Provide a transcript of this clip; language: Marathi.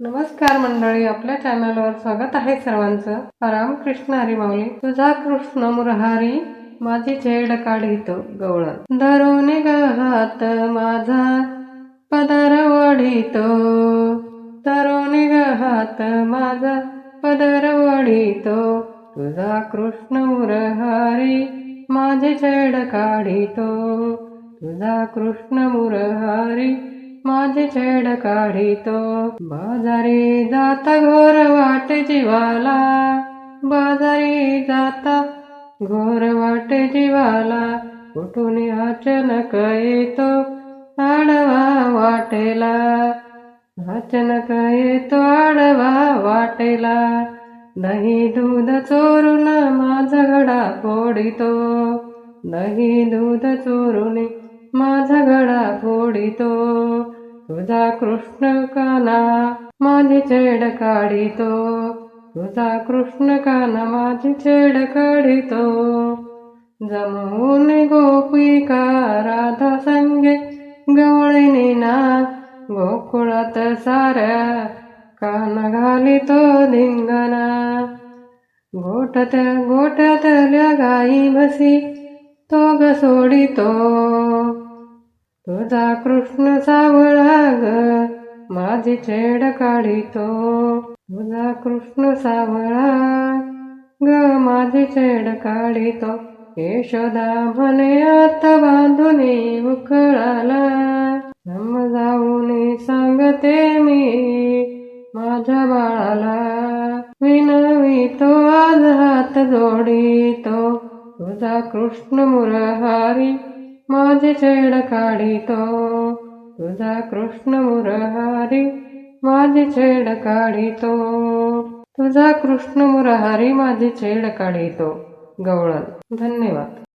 नमस्कार मंडळी आपल्या चॅनलवर स्वागत आहे सर्वांचं. राम कृष्ण माऊली तुझा कृष्ण मुरहारी माझी झेड काढितो गवळण. धरून ग हात माझा पदर वढितो धरून ग हात माझा पदर वढितो तुझा कृष्ण मुरहारी माझी झेड काढितो तुझा कृष्ण मुरहारी माझी छेड काढितो. बाजारी जाता घोर वाटे जीवाला. बाजारी जाता घोर वाटे जीवाला. कुठून अचानक येतो आडवा वाटेला. अचानक येतो आडवा वाटेला. दही दूध चोरून माझा घडा फोडितो. दही दूध चोरून माझा घडा फोडितो. तुझा कृष्ण काना माझी छेड काढितो. तुझा कृष्ण काना माझी छेड काढितो. जमून गोपिका राधा संगे गवळीने ना गोकुळात साऱ्या कान घालितो धिंगणा. गोठ्यात गोठ्यातल्या गाई बसी तो ग सोडितो. तुझा कृष्ण सावळा ग माझी छेड काढितो. तुझा कृष्ण सावळा ग माझी छेड काढितो. यशोदा म्हणे आता बांधून उकळाला. समजावून सांगते मी माझ्या बाळाला. विनवितो आज हात जोडितो. तुझा कृष्ण मुरहारी माझी छेड काढितो. तुझा कृष्ण मुरहारी माझी छेड काढितो. तुझा कृष्ण मुरहारी माझी छेड काढितो. गवळण. धन्यवाद.